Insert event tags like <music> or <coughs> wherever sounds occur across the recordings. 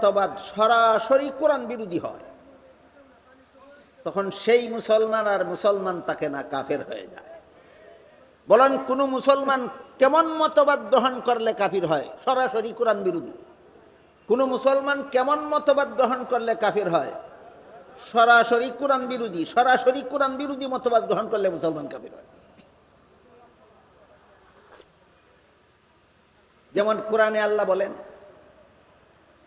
মতবাদ সরাসরি কোরআন বিরোধী হয়। তখন সেই মুসলমান আর মুসলমান তাকে না কাফের হয়ে যায়। বলেন, কোনো মুসলমান কেমন মতবাদ গ্রহণ করলে কাফির হয়? সরাসরি কোরআন বিরোধী। কোনো মুসলমান কেমন মতবাদ গ্রহণ করলে কাফির হয়? সরাসরি কোরআন বিরোধী, সরাসরি কোরআন বিরোধী মতবাদ গ্রহণ করলে মুসলমান কাফির হয়। যেমন কোরআনে আল্লাহ বলেন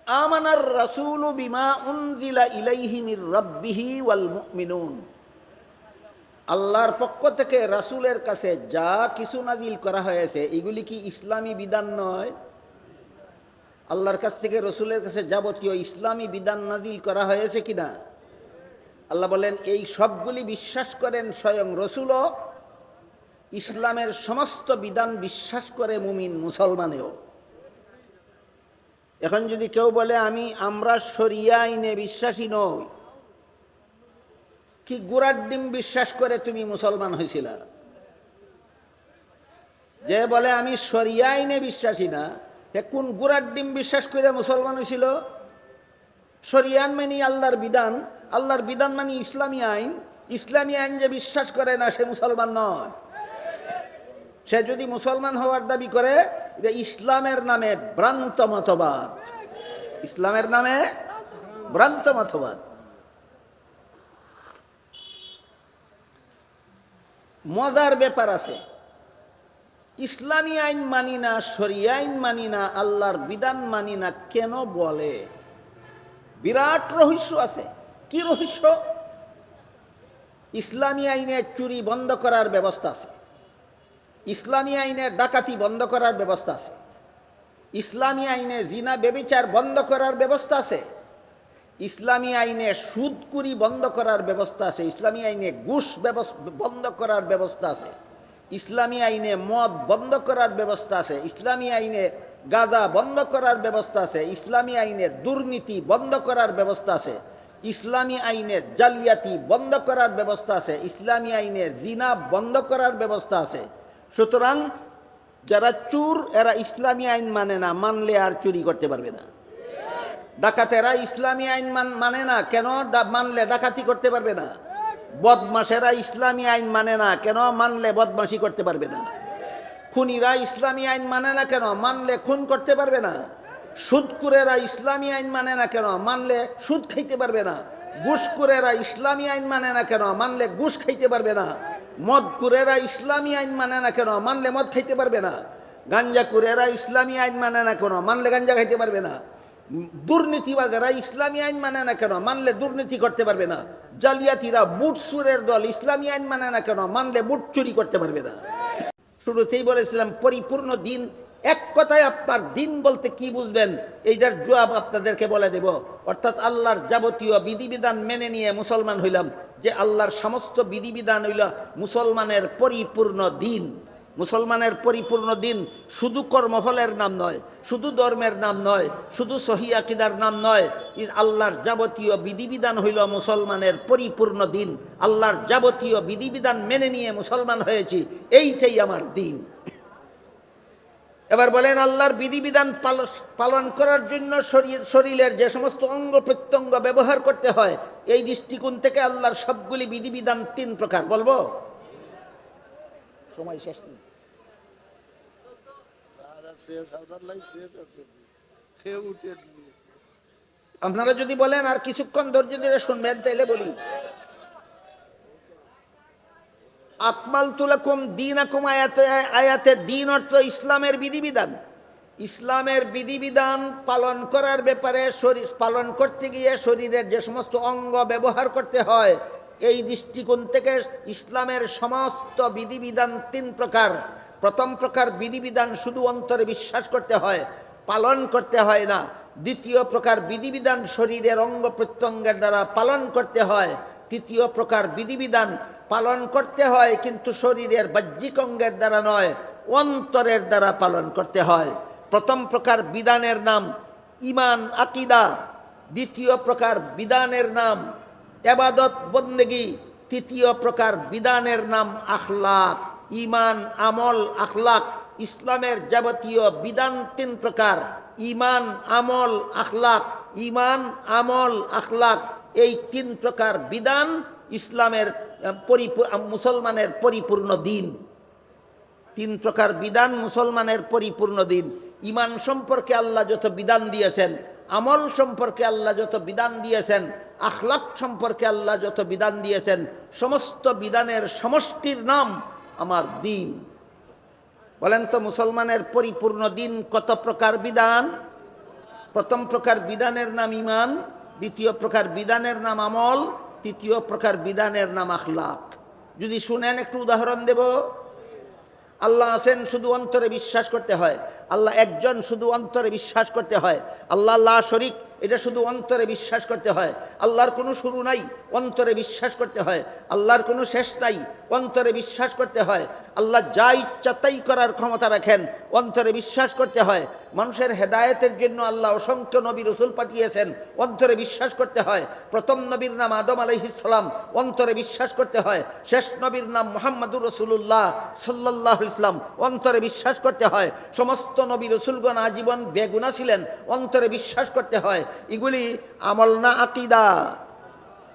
আমানার রাসূলু বিমা উনজিলা ইলাইহি মির রাব্বিহি ওয়াল মুমিনুন। আল্লাহর পক্ষ থেকে রাসূলের কাছে যা কিছু নাজিল করা হয়েছে, এগুলি কি ইসলামী বিধান নয়? আল্লাহর কাছ থেকে রসুলের কাছে যাবতীয় ইসলামী বিধান নাজিল করা হয়েছে কিনা? আল্লাহ বলেন, এই সবগুলি বিশ্বাস করেন স্বয়ং রসুলও। ইসলামের সমস্ত বিধান বিশ্বাস করে মুমিন মুসলমানেও। এখন যদি কেউ বলে, আমি, আমরা সরিয়া আইনে বিশ্বাসী নই। কি গুড়ার ডিম বিশ্বাস করে তুমি মুসলমান হয়েছিল যে বলে, আমি সরিয়া আইনে বিশ্বাসী না হে কোন গুড়ার ডিম বিশ্বাস করে মুসলমান হয়েছিল সরিয়ান মানি আল্লাহর বিধান। আল্লাহর বিধান মানি ইসলামী আইন। ইসলামী আইন যে বিশ্বাস করে না, সে মুসলমান নয়। সে যদি মুসলমান হওয়ার দাবি করে, এটা ইসলামের নামে ভ্রান্ত মতবাদ। ইসলামের নামে ভ্রান্ত মতবাদ। মজার ব্যাপার আছে, ইসলামী আইন মানি না, শরিয়া আইন মানি না, আল্লাহর বিধান মানি না, কেন বলে? বিরাট রহস্য আছে। কি রহস্য? ইসলামী আইনে চুরি বন্ধ করার ব্যবস্থা আছে। ইসলামী আইনে ডাকাতি বন্ধ করার ব্যবস্থা আছে। ইসলামী আইনে জিনা বেবিচার বন্ধ করার ব্যবস্থা আছে। ইসলামী আইনে সুদকুরি বন্ধ করার ব্যবস্থা আছে। ইসলামী আইনে ঘুষ বন্ধ করার ব্যবস্থা আছে। ইসলামী আইনে মদ বন্ধ করার ব্যবস্থা আছে। ইসলামী আইনে গাঁজা বন্ধ করার ব্যবস্থা আছে। ইসলামী আইনে দুর্নীতি বন্ধ করার ব্যবস্থা আছে। ইসলামী আইনে জালিয়াতি বন্ধ করার ব্যবস্থা আছে। ইসলামী আইনে জিনা বন্ধ করার ব্যবস্থা আছে। সুতরাং যারা চুর, এরা ইসলামী আইন মানে না, মানলে আর চুরি করতে পারবে না। ডাকাতেরা ইসলামী আইন মানে না, কেন মানলে ডাকাতি করতে পারবে না? বদমাসেরা ইসলামী আইন মানে না, কেন মানলে বদমাসি করতে পারবে না? খুনিরা ইসলামী আইন মানে না, কেন মানলে খুন করতে পারবে না? সুদকুরেরা ইসলামী আইন মানে না, কেন মানলে সুদ খাইতে পারবে না? ঘুষকুরেরা ইসলামী আইন মানে না, কেন মানলে ঘুষ খাইতে পারবে না? মদকুরেরা ইসলামী আইন মানে না কেন? মানলে মদ খাইতে পারবে না। গাঞ্জাকুরেরা ইসলামী আইন মানে না কেন? মানলে গাঞ্জা খাইতে পারবে না। দুর্নীতিবাজেরা ইসলামী আইন মানে না কেন? মানলে দুর্নীতি করতে পারবে না। জালিয়াতিরা বুট সুরের দল ইসলামী আইন মানে না কেন? মানলে বুট চুরি করতে পারবে না। শুরুতেই বলেছিলাম, পরিপূর্ণ দিন, এক কথায় আপনার দিন বলতে কি বুঝবেন? এইটার জবাব আপনাদেরকে বলে দেব। অর্থাৎ আল্লাহর যাবতীয় বিধিবিধান মেনে নিয়ে মুসলমান হইলাম। যে আল্লাহর সমস্ত বিধিবিধান হইল মুসলমানের পরিপূর্ণ দিন। মুসলমানের পরিপূর্ণ দিন শুধু কর্মফলের নাম নয়, শুধু ধর্মের নাম নয়, শুধু সহিয়াকিদার নাম নয় আল্লাহর যাবতীয় বিধিবিধান হইল মুসলমানের পরিপূর্ণ দিন। আল্লাহর যাবতীয় বিধিবিধান মেনে নিয়ে মুসলমান হয়েছি, এইটাই আমার দিন। এবার বলেন, আল্লাহর বিধিবিধান পালন করার জন্য শরীরের যে সমস্ত অঙ্গ প্রত্যঙ্গ ব্যবহার করতে হয়, এই দৃষ্টিকোণ থেকে আল্লাহর সবগুলি বিধিবিধান তিন প্রকার। বলব? সময় শেষ নেই। আপনারা যদি বলেন, আর কিছুক্ষণ ধৈর্য ধরে শুনবেন, তাইলে বলি। আকমাল তুলাকুম দিন আকুম আয়াতে আয়াতে দিন অর্থ ইসলামের বিধিবিধান। ইসলামের বিধিবিধান পালন করার ব্যাপারে শরীর, পালন করতে গিয়ে শরীরের যে সমস্ত অঙ্গ ব্যবহার করতে হয়, এই দৃষ্টিকোণ থেকে ইসলামের সমস্ত বিধিবিধান তিন প্রকার। প্রথম প্রকার বিধিবিধান শুধু অন্তরে বিশ্বাস করতে হয়, পালন করতে হয় না। দ্বিতীয় প্রকার বিধিবিধান শরীরের অঙ্গ প্রত্যঙ্গের দ্বারা পালন করতে হয়। তৃতীয় প্রকার বিধিবিধান পালন করতে হয়, কিন্তু শরীরের বাহ্যিক অঙ্গের দ্বারা নয়, অন্তরের দ্বারা পালন করতে হয়। প্রথম প্রকার বিধানের নাম ইমান আকিদা, দ্বিতীয় প্রকার বিধানের নাম এবাদত বন্দেগি, তৃতীয় প্রকার বিধানের নাম আখলাক, ইমান, আমল, আখলাক, ইসলামের যাবতীয় বিধান তিন প্রকার, ইমান, আমল, আখলাক, ইমান, আমল, আখলাক, এই তিন প্রকার বিধান ইসলামের মুসলমানের পরিপূর্ণ দিন। তিন প্রকার বিধান মুসলমানের পরিপূর্ণ দিন। ইমান সম্পর্কে আল্লাহ যত বিধান দিয়েছেন, আমল সম্পর্কে আল্লাহ যত বিধান দিয়েছেন আখলাক সম্পর্কে আল্লাহ যত বিধান দিয়েছেন, সমস্ত বিধানের সমষ্টির নাম আমার দিন। বলেন তো, মুসলমানের পরিপূর্ণ দিন কত প্রকার বিধান? প্রথম প্রকার বিধানের নাম ইমান, দ্বিতীয় প্রকার বিধানের নাম আমল তৃতীয় প্রকার বিধানের নাম আখলাক। যদি শুনেন, একটু উদাহরণ দেব। আল্লাহ আছেন, শুধু অন্তরে বিশ্বাস করতে হয়। আল্লাহ একজন, শুধু অন্তরে বিশ্বাস করতে হয়। আল্লাহ আল্লাহ শরিক এটা শুধু অন্তরে বিশ্বাস করতে হয়। আল্লাহর কোনো শুরু নাই, অন্তরে বিশ্বাস করতে হয়। আল্লাহর কোনো শেষ নাই, অন্তরে বিশ্বাস করতে হয়। আল্লাহ যা ইচ্ছা তাই করার ক্ষমতা রাখেন, অন্তরে বিশ্বাস করতে হয়। মানুষের হেদায়েতের জন্য আল্লাহ অসংখ্য নবী রসুল পাঠিয়েছেন, অন্তরে বিশ্বাস করতে হয়। প্রথম নবীর নাম আদম আলহিসাম অন্তরে বিশ্বাস করতে হয়। শেষ নবীর নাম মোহাম্মদুর রসুল্লাহ সাল্লাহ ইসলাম অন্তরে বিশ্বাস করতে হয়। সমস্ত নবী রসুলগণ আজীবন বেগুনা ছিলেন, অন্তরে বিশ্বাস করতে হয়। এগুলি আমল না আকিদা।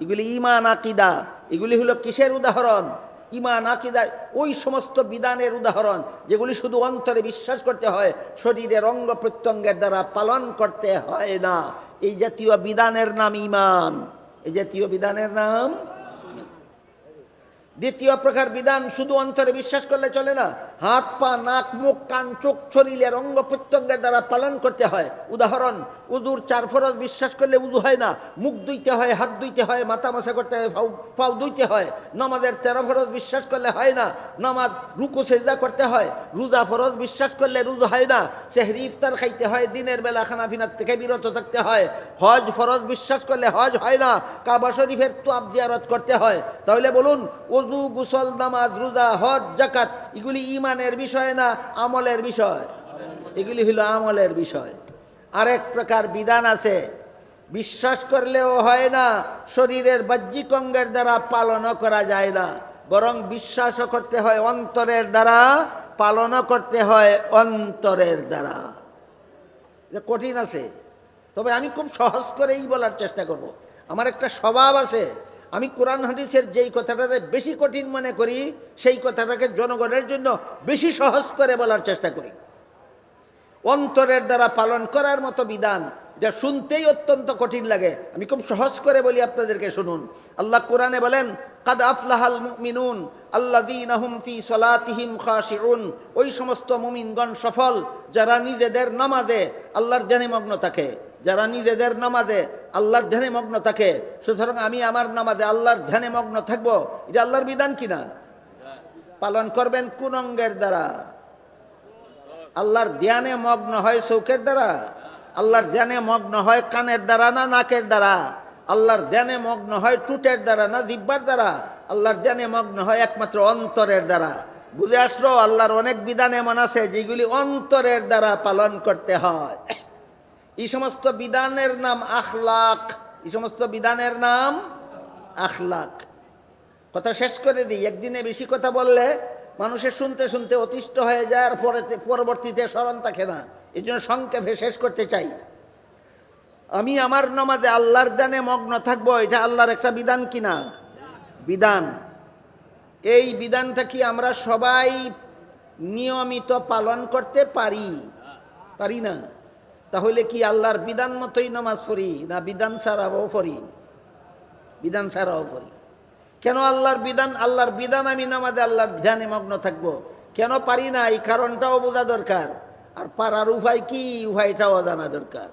এগুলি ইমান আকিদা। এগুলি হলো কিসের উদাহরণ? ইমান আকিদা, ওই সমস্ত বিধানের উদাহরণ, যেগুলি শুধু অন্তরে বিশ্বাস করতে হয়, শরীরের অঙ্গ প্রত্যঙ্গের দ্বারা পালন করতে হয় না। এই জাতীয় বিধানের নাম ইমান এই জাতীয় বিধানের নাম দ্বিতীয় প্রকার বিধান শুধু অন্তরে বিশ্বাস করলে চলে না হাত, পা, নাক, মুখ, কান, চোখ শরীরের অঙ্গ প্রত্যঙ্গের দ্বারা পালন করতে হয়। উদাহরণ, উজুর চার ফরজ বিশ্বাস করলে উজু হয় না, মুখ ধুইতে হয়, হাত ধুইতে হয়, মাথা মাসা করতে হয় পাও ধুইতে হয়। নমাজের তেরো ফরজ বিশ্বাস করলে হয় না, নমাজ, রুকু, সেজদা করতে হয়। রোজা ফরজ বিশ্বাস করলে রোজা হয় না, সেহরি, ইফতার খাইতে হয়, দিনের বেলা খানা ফিনার থেকে বিরত থাকতে হয়। হজ ফরজ বিশ্বাস করলে হজ হয় না, কাবা শরীফের তো জিয়ারত করতে হয়। তাহলে বলুন, উজু, গুসল, নামাজ, রোজা, হজ জাকাত এগুলি ইমানের বিষয় না আমলের বিষয়? এগুলি হলো আমলের বিষয়। আরেক প্রকার বিধান আছে, বিশ্বাস করলেও হয় না, শরীরের বাহ্যিক অঙ্গের দ্বারা পালনও করা যায় না। বরং বিশ্বাসও করতে হয় অন্তরের দ্বারা পালনও করতে হয় অন্তরের দ্বারা। কঠিন আছে। তবে আমি খুব সহজ করেই বলার চেষ্টা করব। আমার একটা স্বভাব আছে আমি কোরআন হাদিসের যেই কথাটাকে বেশি কঠিন মনে করি, সেই কথাটাকে জনগণের জন্য বেশি সহজ করে বলার চেষ্টা করি। অন্তরের দ্বারা পালন করার মতো বিধান যা শুনতেই অত্যন্ত কঠিন লাগে, আমি খুব সহজ করে বলি আপনাদেরকে, শুনুন। আল্লাহ কোরআনে বলেন, কাদ আফলাহাল মিনুন আল্লাযীনাহুম ফি সলাতিহিম খাশিউন। ওই সমস্ত মুমিনগণ সফল যারা নিজেদের নামাজে আল্লাহর ধ্যানে মগ্ন থাকে। যারা নিজেদের নামাজে আল্লাহর ধ্যানে মগ্ন থাকে, সুতরাং আমি আমার নামাজে আল্লাহর ধ্যানে মগ্ন থাকব, এটা আল্লাহর বিধান কিনা পালন করবেন কোন অঙ্গের দ্বারা? আল্লাহর ধ্যানে মগ্ন হয় চৌকের দ্বারা? আল্লাহর ধ্যানে মগ্ন হয় কানের দ্বারা না নাকের দ্বারা? আল্লাহর ধ্যানে মগ্ন হয় টুটের দ্বারা না জিব্বার দ্বারা? আল্লাহর ধ্যানে মগ্ন হয় একমাত্র অন্তরের দ্বারা? বুঝে আসলো, আল্লাহর অনেক বিধান এমন আছে যেগুলি অন্তরের দ্বারা পালন করতে হয়। এই সমস্ত বিধানের নাম আখলাক। এই সমস্ত বিধানের নাম আখলাক। কথা শেষ করে দিই। একদিনে বেশি কথা বললে মানুষের শুনতে শুনতে অতিষ্ঠ হয়ে যায় আর পরে পরবর্তীতে স্মরণ থাকে না। এই জন্য সংক্ষেপে শেষ করতে চাই। আমি আমার নামাজে আল্লাহর দানে মগ্ন থাকব, এটা আল্লাহর একটা বিধান কিনা বিধান। এই বিধানটা কি আমরা সবাই নিয়মিত পালন করতে পারি? পারি না। তাহলে কি আল্লাহর বিধান মতোই নামাজ পড়ি? না বিধান ছাড়াও পড়ি? বিধান ছাড়াও পড়ি। কেন আল্লাহর বিধান? আল্লাহর বিধান আমি নামাজে আল্লাহর বিধানে মগ্ন থাকব। কেন পারি না? এই কারণটাও বোঝা দরকার। আর পারার উপায় কি? উপায়টাও জানা দরকার।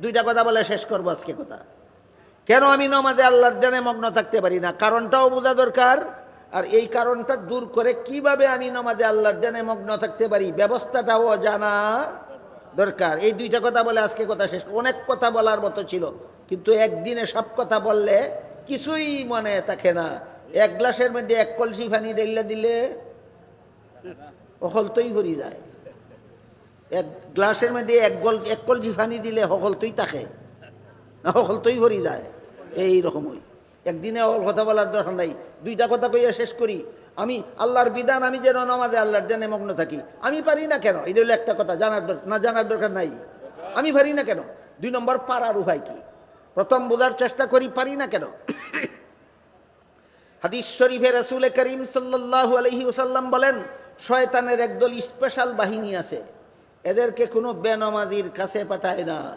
দুইটা কথা বলে শেষ করব আজকে কথা। কেন আমি নমাজে আল্লাহর ধ্যানে মগ্ন থাকতে পারি না? কারণটাও বোঝা দরকার। আর এই কারণটা দূর করে কীভাবে আমি নমাজে আল্লাহর ধ্যানে মগ্ন থাকতে পারি? ব্যবস্থাটাও জানা দরকার। এই দুইটা কথা বলে আজকে কথা শেষ। অনেক কথা বলার মতো ছিল, কিন্তু একদিনে সব কথা বললে কিছুই মনে থাকে না। এক গ্লাসের মধ্যে এক কলসি পানি ডেলে দিলে অকলতই ভরি যায়। এক গ্লাসের মধ্যে এক গল এক কলসি পানি দিলে সকলতই থাকে, না সকলতই ভরি যায়। এই রকমই। একদিনে অল কথা বলার দরকার নাই। দুইটা কথা কইয়া শেষ করি। আমি আল্লাহর বিধান, আমি যেন নামাজে আল্লাহর দেনে মগ্ন থাকি। আমি পারি না কেন? এটা হলো একটা কথা, জানার না জানার দরকার নাই। আমি পারি না কেন? দুই নম্বর, পারার উপায় কি? প্রথম বোঝার চেষ্টা করি, পারি না কেন? <coughs> হাদিস শরীফে রসুল করিম সাল্লাহ আলহি ওসাল্লাম বলেন, শয়তানের একদল স্পেশাল বাহিনী আছে। এদেরকে কোনো বেনমাজির কাছে পাঠায় না।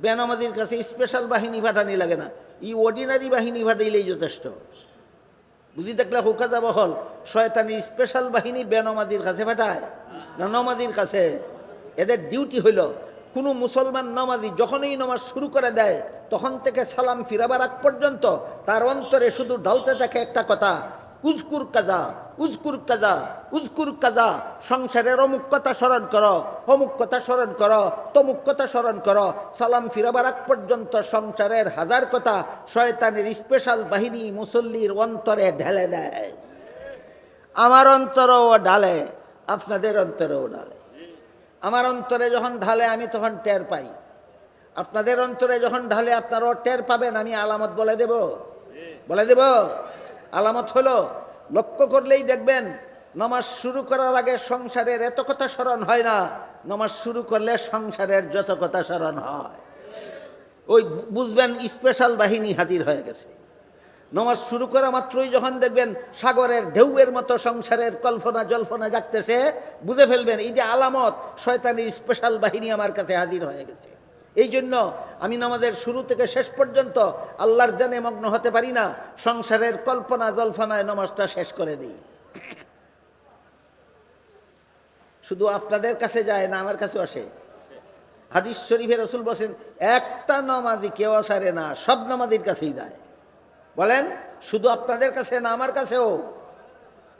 বেনমাজির কাছে স্পেশাল বাহিনী পাঠানি লাগে না। ই অর্ডিনারি বাহিনী পাঠাইলেই যথেষ্ট। বুঝি দেখলে হুকাজা হল। শয়তানি স্পেশাল বাহিনী বেনমাজির কাছে পাঠায়। না, নমাজির কাছে। এদের ডিউটি হইল, কোনো মুসলমান নমাজি যখনই নমাজ শুরু করে দেয়, তখন থেকে সালাম ফিরাবার আগ পর্যন্ত তার অন্তরে শুধু ঢালতে থাকে একটা কথা উজকুর কাজা উজকুর কাজা উজকুর কাজা। সংসারের অমুক কথা স্মরণ করো, অমুক কথা স্মরণ করো, তমুক কথা স্মরণ করো। সালাম ফিরাবার আগ পর্যন্ত সংসারের হাজার কথা শয়তানের স্পেশাল বাহিনী মুসল্লির অন্তরে ঢেলে দেয়। আমার অন্তরও ঢালে, আপনাদের অন্তরেও ঢালে। আমার অন্তরে যখন ঢালে, আমি তখন টের পাই। আপনাদের অন্তরে যখন ঢালে, আপনারাও টের পাবেন, আমি আলামত বলে দেব। বলে দেব? আলামত হলো, লক্ষ্য করলেই দেখবেন নমাজ শুরু করার আগে সংসারের এত কথা স্মরণ হয় না, নমাজ শুরু করলে সংসারের যত কথা স্মরণ হয়। ওই বুঝবেন স্পেশাল বাহিনী হাজির হয়ে গেছে। নমাজ শুরু করা মাত্রই যখন দেখবেন সাগরের ঢেউয়ের মতো সংসারের কল্পনা জল্পনা জাগতেছে, বুঝে ফেলবেন এই যে আলামত, শয়তানির স্পেশাল বাহিনী আমার কাছে হাজির হয়ে গেছে। এই জন্য আমি নামাজের শুরু থেকে শেষ পর্যন্ত আল্লাহর দেনে মগ্ন হতে পারি না, সংসারের কল্পনা জল্পনায় নামাজটা শেষ করে দিই। শুধু আপনাদের কাছে যায় না, আমার কাছে আসে। হাদিস শরীফে রসুল বসেন একটা নমাজি কেউ আসারে না, সব নমাজির কাছেই যায়। বলেন, শুধু আপনাদের কাছে না, আমার কাছেও?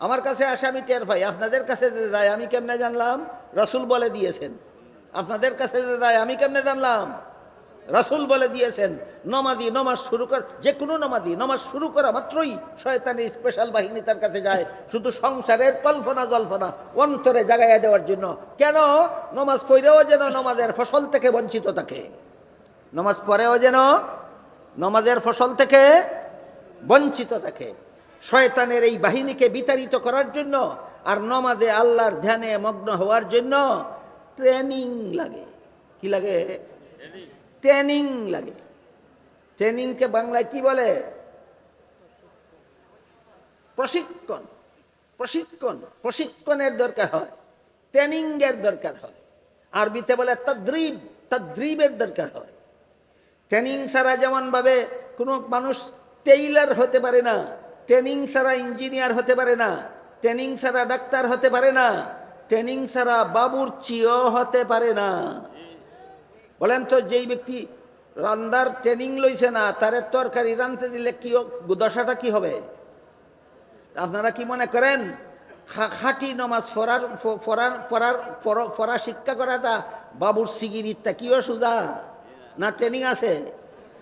আমার কাছে আসে, আমি টের পাই। আপনাদের কাছে যায়, আমি কেমনে জানলাম? রসুল বলে দিয়েছেন। আপনাদের কাছে যে যায় আমি কেমনে জানলাম? রসুল বলে দিয়েছেন, নমাজি, নমাজ শুরু কর, যে কোনো নমাজি, নমাজ শুরু করা মাত্রই শয়তানি স্পেশাল বাহিনী তার কাছে যায়। শুধু সংসারের কল্পনা জল্পনা, অন্তরে জাগাইয়া দেওয়ার জন্য। কেন? নমাজ পড়েও যেন নমাজের ফসল থেকে বঞ্চিত থাকে। নমাজ পড়েও যেন নমাজের ফসল থেকে বঞ্চিত থাকে। শয়তানের এই বাহিনীকে বিতাড়িত করার জন্য আর নমাজে আল্লাহর ধ্যানে মগ্ন হওয়ার জন্য ট্রেনিং লাগে। কি লাগে? ট্রেনিং লাগে। ট্রেনিংকে বাংলায় কি বলে? প্রশিক্ষণ। প্রশিক্ষণ। প্রশিক্ষণের দরকার হয়। ট্রেনিংয়ের দরকার হয়। আরবিতে বলে তদ্রিব। তদ্রিবের দরকার হয়। ট্রেনিং ছাড়া যেমনভাবে কোনো মানুষ টেইলার হতে পারে না, ট্রেনিং ছাড়া ইঞ্জিনিয়ার হতে পারে না, ট্রেনিং ছাড়া ডাক্তার হতে পারে না ট্রেনিং ছাড়া বাবুর চিও হতে পারে না। বলেন তো, যেই ব্যক্তি রান্দার ট্রেনিং লইছে না, তারে তরকারি রাঁধতে দিলে কি দশাটা কি হবে? আপনারা কি মনে করেন খাঁটি নমাজ পড়ার, প- পড়ার পড়- শিক্ষা করাটা বাবুর সিগিরিতটা কিও সুদা না ট্রেনিং আছে?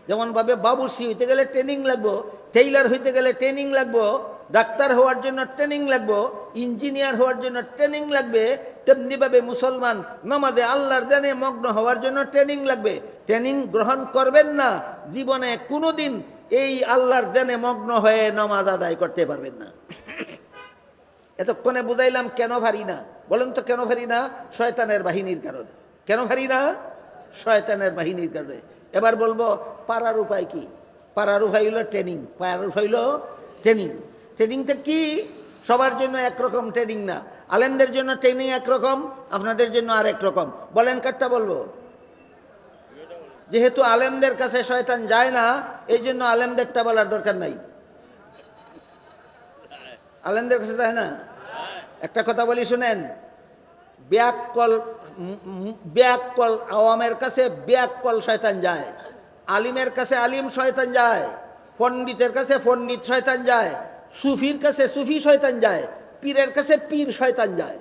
যেমনভাবে বাবুরসি হইতে গেলে ট্রেনিং লাগবো, টেইলার হইতে গেলে ট্রেনিং লাগবো ডাক্তার হওয়ার জন্য ট্রেনিং লাগবো, ইঞ্জিনিয়ার হওয়ার জন্য ট্রেনিং লাগবে, তেমনিভাবে মুসলমান নমাজে আল্লাহর জানে মগ্ন হওয়ার জন্য ট্রেনিং লাগবে। ট্রেনিং গ্রহণ করবেন না, জীবনে কোনোদিন এই আল্লাহর জানে মগ্ন হয়ে নামাজ আদায় করতে পারবেন না। এতক্ষণে বুঝাইলাম কেন ভারি না। বলেন তো কেন ভারি না? শয়তানের বাহিনীর কারণে। কেন ভারি না? শয়তানের বাহিনীর কারণে। এবার বলব পাড়ার উপায় কি? পাড়ার উপায় হইল ট্রেনিং। পাড়ার উপায় হইল ট্রেনিং। ট্রেনিংটা কি? সবার জন্য একরকম ট্রেনিং না। আলেমদের জন্য ট্রেনিং একরকম, আপনাদের জন্য আর একরকম। বলেন কারটা বলব? যেহেতু আলেমদের কাছে শয়তান যায় না, এই জন্য আলেমদেরটা বলার দরকার নাই। আলেমদের কাছে যায় না? একটা কথা বলি, শুনেন। ব্যাককল ব্যাককল আওয়ামের কাছে ব্যাককল শয়তান যায়। আলিমের কাছে আলিম শয়তান যায়। পণ্ডিতের কাছে পণ্ডিত শয়তান যায়। সুফির কাছে সুফি শয়তান যায়, পীরের কাছে পীর শয়তান যায়।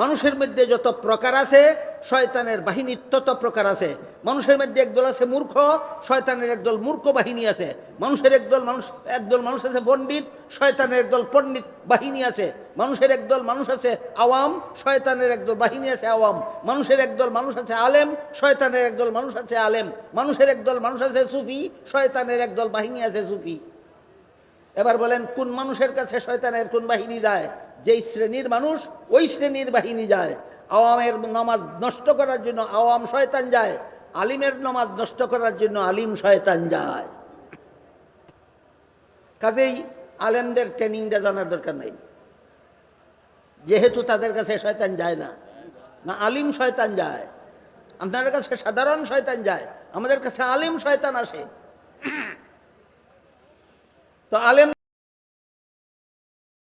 মানুষের মধ্যে যত প্রকার আছে, শয়তানের বাহিনী তত প্রকার আছে। মানুষের মধ্যে একদল আছে মূর্খ, শয়তানের একদল মূর্খ বাহিনী আছে। মানুষের একদল মানুষ একদল মানুষ আছে পণ্ডিত, শয়তানের একদল পণ্ডিত বাহিনী আছে। মানুষের একদল মানুষ আছে আওয়াম, শয়তানের একদল বাহিনী আছে আওয়াম। মানুষের একদল মানুষ আছে আলেম, শয়তানের একদল মানুষ আছে আলেম। মানুষের একদল মানুষ আছে সুফি, শয়তানের একদল বাহিনী আছে সুফি। এবার বলেন, কোন মানুষের কাছে শয়তানের কোন বাহিনী যায়? যেই শ্রেণির মানুষ, ওই শ্রেণির বাহিনী যায়। আওয়ামের নামাজ নষ্ট করার জন্য আওয়াম শয়তান যায়, আলিমের নমাজ নষ্ট করার জন্য আলিম শয়তান যায়। কাজেই আলেমদের ট্রেনিংটা জানার দরকার নেই। যেহেতু তাদের কাছে শয়তান যায় না না আলিম শয়তান যায়, আপনাদের কাছে সাধারণ শয়তান যায়, আমাদের কাছে আলিম শয়তান আসে। তো আলেম